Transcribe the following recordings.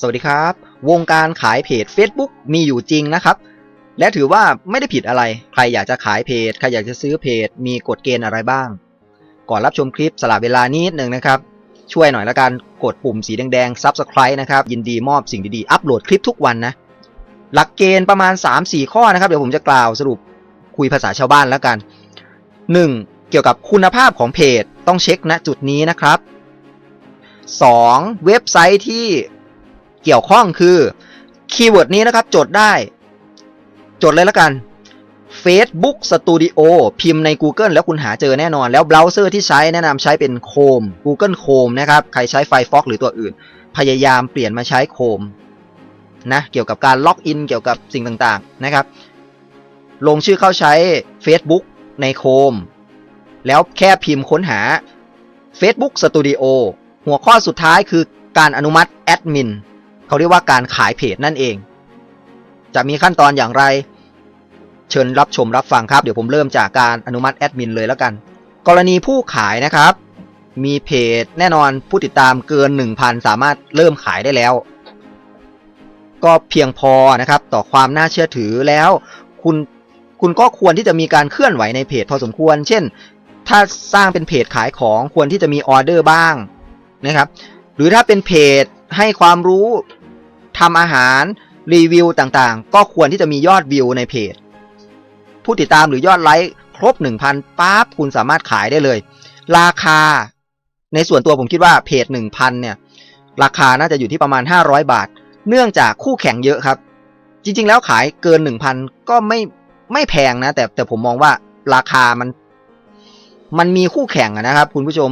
สวัสดีครับ วงการขายเพจ Facebook มีอยู่จริงนะครับ และถือว่าไม่ได้ผิดอะไร ใครอยากจะขายเพจ ใครอยากจะซื้อเพจ มีกฎเกณฑ์อะไรบ้าง ก่อนรับชมคลิปสละเวลานิดหนึ่งนะครับ ช่วยหน่อยละกันกดปุ่มสีแดงๆ Subscribe นะครับ ยินดีมอบสิ่งดีๆ อัปโหลดคลิปทุกวันนะ หลักเกณฑ์ประมาณ 3-4 ข้อนะครับ เดี๋ยวผมจะกล่าวสรุปคุยภาษาชาวบ้านแล้วกัน 1. เกี่ยวกับคุณภาพของเพจต้องเช็คณจุดนี้นะครับ 2. เว็บไซต์ที่ เกี่ยวข้องคือคีย์เวิร์ดนี้นะครับจดได้ จดเลยล้วกัน Facebook Studio พิมพ์ใน Google แล้วคุณหาเจอแน่นอน แล้วเบราว์เซอร์ที่ใช้แนะนำใช้เป็น Chrome Google Chrome นะครับ ใครใช้ Firefox หรือตัวอื่น พยายามเปลี่ยนมาใช้ Chrome นะเกี่ยวกับการล็อกอินเกี่ยวกับสิ่งต่างๆนะครับ ลงชื่อเข้าใช้ Facebook ใน Chrome แล้วแค่พิมพ์ค้นหา Facebook Studio หัวข้อสุดท้ายคือการอนุมัติแอดมิน เขาเรียกว่าการขายเพจนั่นเอง จะมีขั้นตอนอย่างไร เชิญรับชมรับฟังครับ เดี๋ยวผมเริ่มจากการอนุมัติแอดมินเลยแล้วกัน กรณีผู้ขายนะครับ มีเพจแน่นอนผู้ติดตามเกิน 1,000 สามารถเริ่มขายได้แล้ว ก็เพียงพอนะครับ ต่อความน่าเชื่อถือแล้ว คุณคุณก็ควรที่จะมีการเคลื่อนไหวในเพจพอสมควร เช่น ถ้าสร้างเป็นเพจขายของควรที่จะมีออเดอร์บ้างนะครับ หรือถ้าเป็นเพจ ให้ความรู้ทำอาหารรีวิวต่างๆ ก็ควรที่จะมียอดวิวในเพจ ผู้ติดตามหรือยอดไลค์ครบ 1,000ปั๊บคุณสามารถขายได้เลย ราคา ในส่วนตัวผมคิดว่าเพจ 1,000 เนี่ย ราคาน่าจะอยู่ที่ประมาณ 500 บาท เนื่องจากคู่แข่งเยอะครับ จริง ๆ แล้วขายเกิน 1,000 ก็ไม่ไม่แพงนะ แต่แต่ผมมองว่าราคามัน มันมีคู่แข่งนะครับ คุณผู้ชม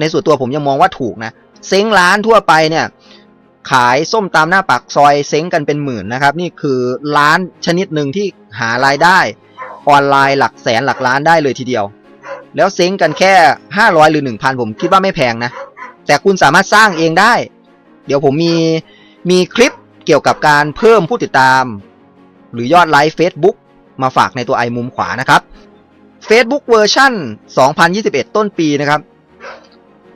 ในส่วนตัวผมยังมองว่าถูกนะ เซ้งร้านทั่วไปเนี่ยขายส้มตามหน้าปากซอยเซ้งกันเป็นหมื่นนะครับ นี่คือร้านชนิดหนึ่งที่หารายได้ออนไลน์หลักแสนหลักล้านได้เลยทีเดียว แล้วเซ้งกันแค่ 500 หรือ 1,000 ผมคิดว่าไม่แพงนะ แต่คุณสามารถสร้างเองได้ เดี๋ยวผมมีมีคลิปเกี่ยวกับการเพิ่มผู้ติดตาม หรือยอดไลค์ Facebook มาฝากในตัวไอมุมขวานะครับ Facebook เวอร์ชัน2021 ต้นปีนะครับ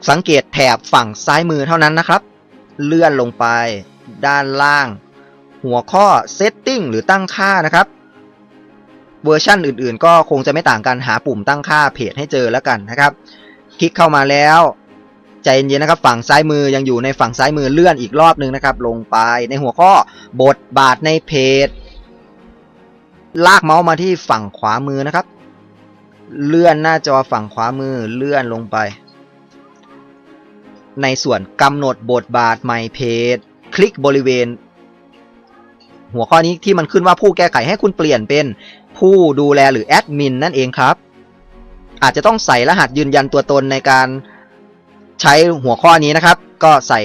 สังเกตแถบฝั่งซ้ายมือเท่านั้นนะครับ เลื่อนลงไปด้านล่าง หัวข้อ Setting หรือตั้งค่านะครับ เวอร์ชันอื่นๆ ก็คงจะไม่ต่างกันหาปุ่มตั้งค่าเพจให้เจอแล้วกันนะครับ คลิกเข้ามาแล้วใจเย็นๆนะครับ ฝั่งซ้ายมือยังอยู่ในฝั่งซ้ายมือเลื่อนอีกรอบนึงนะครับ ลงไปในหัวข้อบทบาทในเพจ ลากเมาส์มาที่ฝั่งขวามือนะครับ เลื่อนหน้าจอฝั่งขวามือเลื่อนลงไป ในส่วนกำหนดบทบาทใหม่เพจคลิกบริเวณ หัวข้อนี้ที่มันขึ้นว่าผู้แก้ไขให้คุณเปลี่ยนเป็นผู้ดูแลหรือแอดมินนั่นเองครับ อาจจะต้องใส่รหัสยืนยันตัวตนในการใช้หัวข้อนี้นะครับ ก็ใส่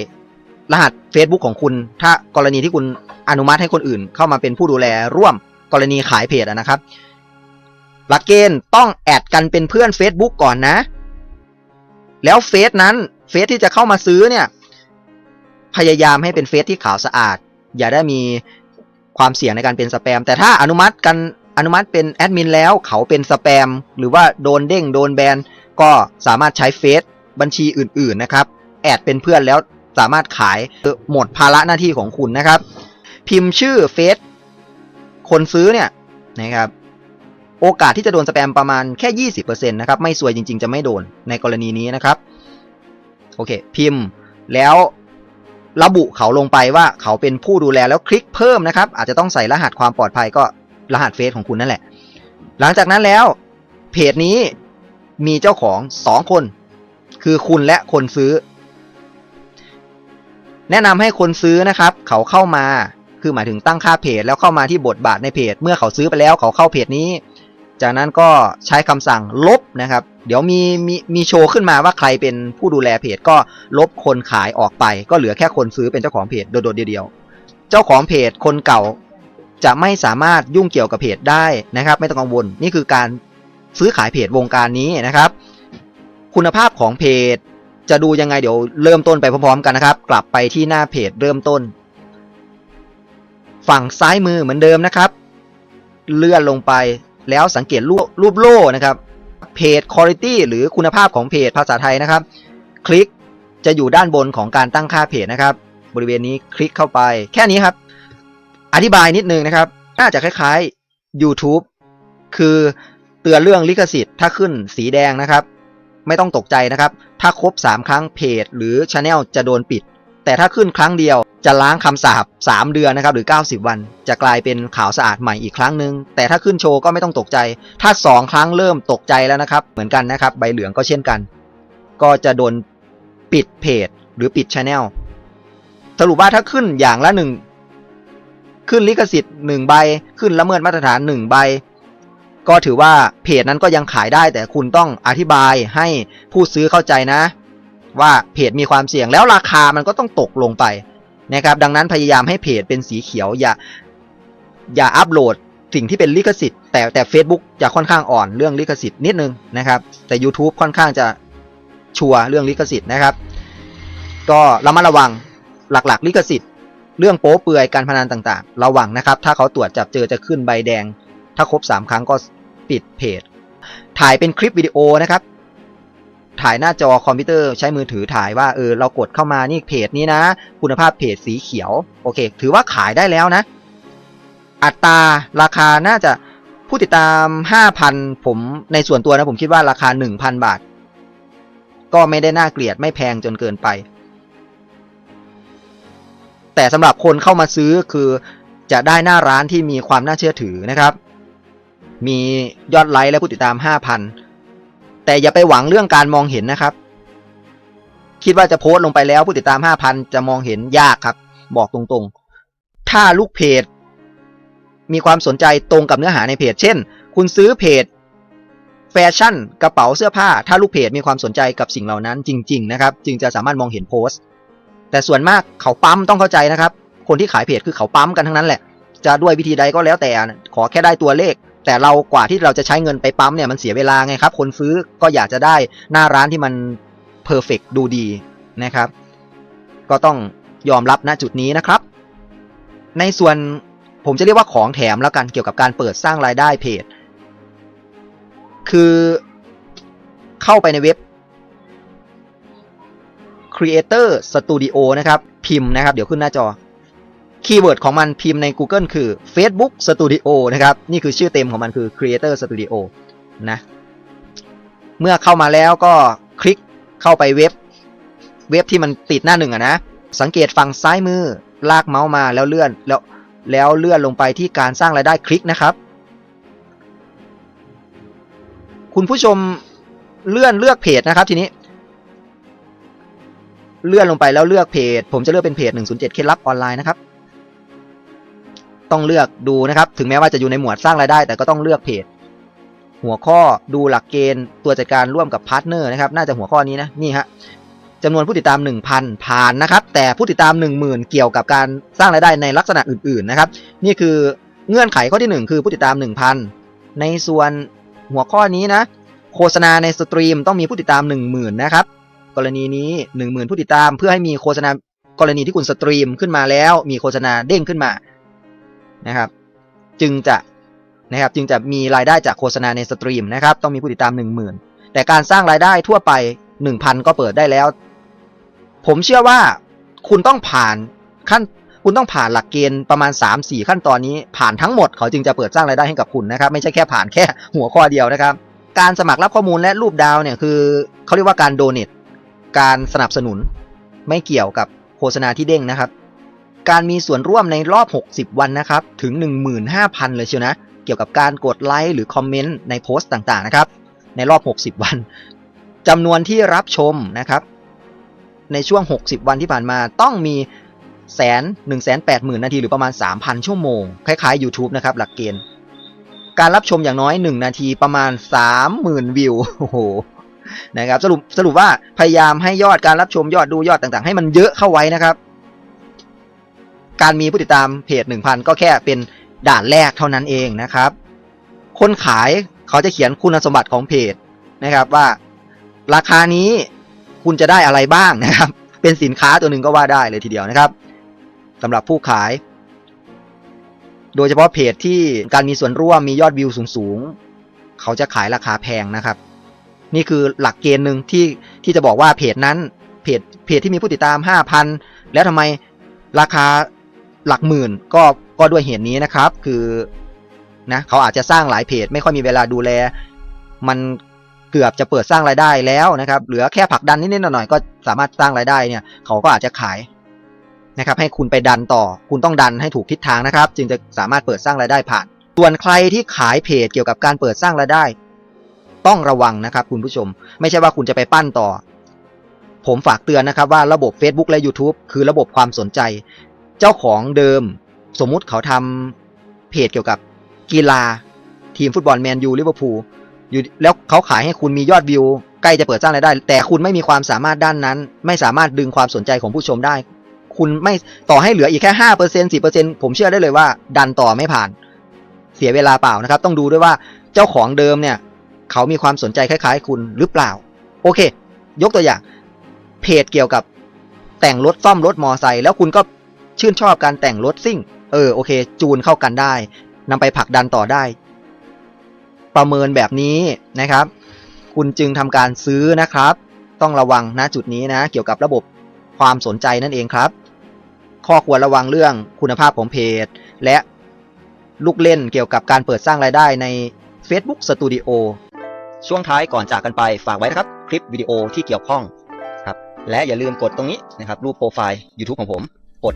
รหัส Facebook ของคุณ ถ้ากรณีที่คุณอนุมัติให้คนอื่น เข้ามาเป็นผู้ดูแลร่วมกรณีขายเพจนะครับหลักเกณฑ์ต้องแอดกันเป็นเพื่อน Facebook ก่อนนะ แล้วเฟซนั้น เฟซที่จะเข้ามาซื้อเนี่ย พยายามให้เป็นเฟซที่ขาวสะอาด อย่าได้มีความเสี่ยงในการเป็นสแปม แต่ถ้าอนุมัติกันอนุมัติเป็นแอดมินแล้วเขาเป็นสแปม หรือว่าโดนเด้งโดนแบนก็สามารถใช้เฟซบัญชีอื่นๆนะครับ แอดเป็นเพื่อนแล้วสามารถขายหมดภาระหน้าที่ของคุณนะครับ พิมพ์ชื่อเฟซคนซื้อเนี่ยนะครับโอกาสที่จะโดนสแปมประมาณแค่ 20%นะครับ ไม่สวยจริงๆ จะไม่โดนในกรณีนี้นะครับ อเคพิมพ์แล้วระบุเขาลงไปว่าเขาเป็นผู้ดูแลแล้วคลิกเพิ่มนะครับ อาจจะต้องใส่รหัสความปลอดภัยก็รหัสเฟซของคุณนั่นแหละ หลังจากนั้นแล้วเพจนี้มีเจ้าของ2คน คือคุณและคนซื้อ แนะนำให้คนซื้อนะครับ เขาเข้ามาคือหมายถึงตั้งค่าเพจแล้วเข้ามาที่บทบาทในเพจ เมื่อเขาซื้อไปแล้วเขาเข้าเพจนี้ จากนั้นก็ใช้คำสั่งลบนะครับ เดี๋ยวมีมีมีโชว์ขึ้นมาว่าใครเป็นผู้ดูแลเพจก็ลบคนขายออกไป ก็เหลือแค่คนซื้อเป็นเจ้าของเพจโดดเดียวๆเจ้าของเพจคนเก่าจะไม่สามารถยุ่งเกี่ยวกับเพจได้นะครับ ไม่ต้องกังวลนี่คือการซื้อขายเพจวงการนี้นะครับ คุณภาพของเพจจะดูยังไงเดี๋ยวเริ่มต้นไปพร้อมๆ กันนะครับ กลับไปที่หน้าเพจเริ่มต้น ฝั่งซ้ายมือเหมือนเดิมนะครับ เลื่อนลงไปแล้วสังเกตรูปรูปโล่นะครับ เพจ quality หรือคุณภาพของเพจภาษาไทยนะครับ คลิกจะอยู่ด้านบนของการตั้งค่าเพจนะครับ บริเวณนี้คลิกเข้าไป แค่นี้ครับ อธิบายนิดนึงนะครับ น่าจะคล้ายๆ YouTube คือเตือนเรื่องลิขสิทธิ์ถ้าขึ้นสีแดงนะครับ ไม่ต้องตกใจนะครับ ถ้าครบ 3 ครั้งเพจ หรือ Channel จะโดนปิด แต่ถ้าขึ้นครั้งเดียวจะล้างคำสาป3 เดือนนะครับหรือ 90 วัน จะกลายเป็นขาวสะอาดใหม่อีกครั้งหนึ่งแต่ถ้าขึ้นโชว์ก็ไม่ต้องตกใจ ถ้า 2 ครั้งเริ่มตกใจแล้วนะครับ เหมือนกันนะครับ ใบเหลืองก็เช่นกัน ก็จะโดนปิดเพจหรือปิด Channel สรุปว่าถ้าขึ้นอย่างละหนึ่งขึ้นลิขสิทธิ์หนึ่งใบขึ้นละเมิดมาตรฐานหนึ่งใบ ก็ถือว่าเพจนั้นก็ยังขายได้ แต่คุณต้องอธิบายให้ผู้ซื้อเข้าใจนะ ว่าเพจมีความเสี่ยงแล้วราคามันก็ต้องตกลงไปนะครับ ดังนั้นพยายามให้เพจเป็นสีเขียวอย่าอย่าอัปโหลดสิ่งที่เป็นลิขสิทธิ์แต่แต่ Facebook จะค่อนข้างอ่อนเรื่องลิขสิทธิ์นิดนึงนะครับ แต่ YouTube ค่อนข้างจะชัวร์เรื่องลิขสิทธิ์นะครับ ก็ระมัดระวังหลักๆ ลิขสิทธิ์ เรื่องโป๊เปลือยการพนันต่างๆ ระวังนะครับ ถ้าเขาตรวจจับเจอจะขึ้นใบแดง ถ้าครบ 3 ครั้งก็ปิดเพจ ถ่ายเป็นคลิปวิดีโอนะครับ ถ่ายหน้าจอคอมพิวเตอร์ใช้มือถือถ่ายว่าเออเรากดเข้ามานี่เพจนี้นะ คุณภาพเพจสีเขียวโอเค ถือว่าขายได้แล้วนะ อัตราราคาน่าจะผู้ติดตาม 5,000 ผมในส่วนตัวนะผมคิดว่าราคา 1,000 บาท ก็ไม่ได้น่าเกลียดไม่แพงจนเกินไป แต่สำหรับคนเข้ามาซื้อคือจะได้หน้าร้านที่มีความน่าเชื่อถือนะครับ มียอดไลค์และผู้ติดตาม 5,000 แต่อย่าไปหวังเรื่องการมองเห็นนะครับ คิดว่าจะโพสต์ลงไปแล้วผู้ติดตาม 5,000 จะมองเห็นยากครับ บอกตรงๆ ถ้าลูกเพจ มีความสนใจตรงกับเนื้อหาในเพจ เช่น คุณซื้อเพจ แฟชั่น กระเป๋าเสื้อผ้า ถ้าลูกเพจมีความสนใจกับสิ่งเหล่านั้นจริง ๆ นะครับ จึงจะสามารถมองเห็นโพสต์ แต่ส่วนมากเขาปั๊มต้องเข้าใจนะครับ คนที่ขายเพจคือเขาปั๊มกันทั้งนั้นแหละ จะด้วยวิธีใดก็แล้วแต่ขอแค่ได้ตัวเลข แต่เรากว่าที่เราจะใช้เงินไปปั๊มเนี่ยมันเสียเวลาไงครับ คนซื้อก็อยากจะได้หน้าร้านที่มันเพอร์เฟกดูดีนะครับ ก็ต้องยอมรับณจุดนี้นะครับ ในส่วนผมจะเรียกว่าของแถมแล้วกันเกี่ยวกับการเปิดสร้างรายได้เพจ คือเข้าไปในเว็บ Creator Studio นะครับ พิมพ์นะครับ เดี๋ยวขึ้นหน้าจอ คีย์เวิร์ดของมันพิมพ์ใน Google คือ Facebook Studio นะครับ นี่คือชื่อเต็มของมันคือ Creator Studio นะ เมื่อเข้ามาแล้วก็คลิกเข้าไปเว็บ เว็บที่มันติดหน้าหนึ่งอะนะ สังเกตฝั่งซ้ายมือ ลากเมาส์มาแล้วเลื่อนแล้วแล้วเลื่อนลงไปที่การสร้างรายได้คลิกนะครับ คุณผู้ชมเลื่อนเลือกเพจนะครับทีนี้ เลื่อนลงไปแล้วเลือกเพจ ผมจะเลือกเป็นเพจ 107 เคล็ดลับออนไลน์นะครับ ต้องเลือกดูนะครับ ถึงแม้ว่าจะอยู่ในหมวดสร้างรายได้ แต่ก็ต้องเลือกเพจ หัวข้อดูหลักเกณฑ์ตัวจัดการร่วมกับพาร์ทเนอร์นะครับ น่าจะหัวข้อนี้นะนี่ฮะจำนวนผู้ติดตาม 1,000 ผ่านนะครับ แต่ผู้ติดตาม 10,000 เกี่ยวกับการสร้างรายได้ในลักษณะอื่น ๆ นะครับ นี่คือเงื่อนไขข้อที่ 1 คือผู้ติดตาม 1,000 ในส่วนหัวข้อนี้นะ โฆษณาในสตรีมต้องมีผู้ติดตาม 10,000 นะครับ กรณีนี้ 10,000 ผู้ติดตามเพื่อให้มีโฆษณากรณีที่คุณสตรีมขึ้นมาแล้ว มีโฆษณาเด้งขึ้นมา นะครับ จึงจะนะครับจึงจะมีรายได้จากโฆษณาในสตรีมนะครับ ต้องมีผู้ติดตาม 10,000 แต่การสร้างรายได้ทั่วไป 1,000 ก็เปิดได้แล้ว ผมเชื่อว่าคุณต้องผ่านขั้นคุณต้องผ่านหลักเกณฑ์ประมาณ 3-4 ขั้นตอนนี้ผ่านทั้งหมดเขาจึงจะเปิดสร้างรายได้ให้กับคุณนะครับ ไม่ใช่แค่ผ่านแค่หัวข้อเดียวนะครับ การสมัครรับข้อมูลและรูปดาวเนี่ยคือเขาเรียกว่าการโดเนทการสนับสนุน ไม่เกี่ยวกับโฆษณาที่เด้งนะครับ การมีส่วนร่วมในรอบ 60 วันนะครับถึง 15,000 เลยเชียวนะ เกี่ยวกับการกดไลค์หรือคอมเมนต์ในโพสต์ต่างๆนะครับในรอบ 60 วันจำนวนที่รับชมนะครับในช่วง 60 วันที่ผ่านมาต้องมีแสนหนึ่งแสนแปดหมื่นนาทีหรือประมาณ 3,000 ชั่วโมง คล้ายๆ YouTube นะครับ หลักเกณฑ์ การรับชมอย่างน้อย 1 นาทีประมาณ 30,000 วิวโอ้โหนะครับสรุปสรุปว่าพยายามให้ยอดการรับชมยอดดูยอดต่างๆ ให้มันเยอะเข้าไว้นะครับ การมีผู้ติดตามเพจ 1,000 ก็แค่เป็นด่านแรกเท่านั้นเองนะครับ คนขายเขาจะเขียนคุณสมบัติของเพจนะครับว่า ราคานี้คุณจะได้อะไรบ้างนะครับ เป็นสินค้าตัวหนึ่งก็ว่าได้เลยทีเดียวนะครับสำหรับผู้ขาย โดยเฉพาะเพจที่การมีส่วนร่วมมียอดวิวสูงๆเขาจะขายราคาแพงนะครับ นี่คือหลักเกณฑ์หนึ่งที่ที่จะบอกว่าเพจนั้นเพจเพจที่มีผู้ติดตาม 5,000 แล้วทำไมราคา หลักหมื่นก็ก็ด้วยเหตุนี้นะครับ คือนะเขาอาจจะสร้างหลายเพจ ไม่ค่อยมีเวลาดูแล มันเกือบจะเปิดสร้างรายได้แล้วนะครับ เหลือแค่ผลักดันนิดๆหน่อยๆก็สามารถสร้างรายได้เนี่ย เขาก็อาจจะขายนะครับ ให้คุณไปดันต่อ คุณต้องดันให้ถูกทิศทางนะครับ จึงจะสามารถเปิดสร้างรายได้ผ่าน ส่วนใครที่ขายเพจเกี่ยวกับการเปิดสร้างรายได้ ต้องระวังนะครับ คุณผู้ชม ไม่ใช่ว่าคุณจะไปปั้นต่อ ผมฝากเตือนนะครับว่าระบบ Facebook และ YouTube คือระบบความสนใจ เจ้าของเดิม สมมุติเขาทำเพจเกี่ยวกับกีฬา ทีมฟุตบอลแมนยูลิเวอร์พูลอยู่แล้วเขาขายให้คุณมียอดวิว ใกล้จะเปิดสร้างรายได้ แต่คุณไม่มีความสามารถด้านนั้น ไม่สามารถดึงความสนใจของผู้ชมได้ คุณไม่ต่อให้เหลืออีกแค่ห้าเปอร์เซ็นสิเปอร์เซ็นผมเชื่อได้เลยว่า ดันต่อไม่ผ่าน เสียเวลาเปล่านะครับ ต้องดูด้วยว่าเจ้าของเดิมเนี่ย เขามีความสนใจคล้ายๆ คุณหรือเปล่า โอเค ยกตัวอย่าง เพจเกี่ยวกับแต่งรถซ่อมรถมอไซค์แล้วคุณก็ ชื่นชอบการแต่งรถซิ่ง เออโอเค จูนเข้ากันได้นำไปผลักดันต่อได้ ประเมินแบบนี้นะครับ คุณจึงทำการซื้อนะครับ ต้องระวังนะจุดนี้นะ เกี่ยวกับระบบความสนใจนั่นเองครับ ข้อควรระวังเรื่องคุณภาพของเพจ และลูกเล่นเกี่ยวกับการเปิดสร้างรายได้ใน Facebook Studio ช่วงท้ายก่อนจากกันไปฝากไว้นะครับ คลิปวิดีโอที่เกี่ยวข้องครับและอย่าลืมกดตรงนี้นะครับ รูปโปรไฟล์ YouTube ของผม กด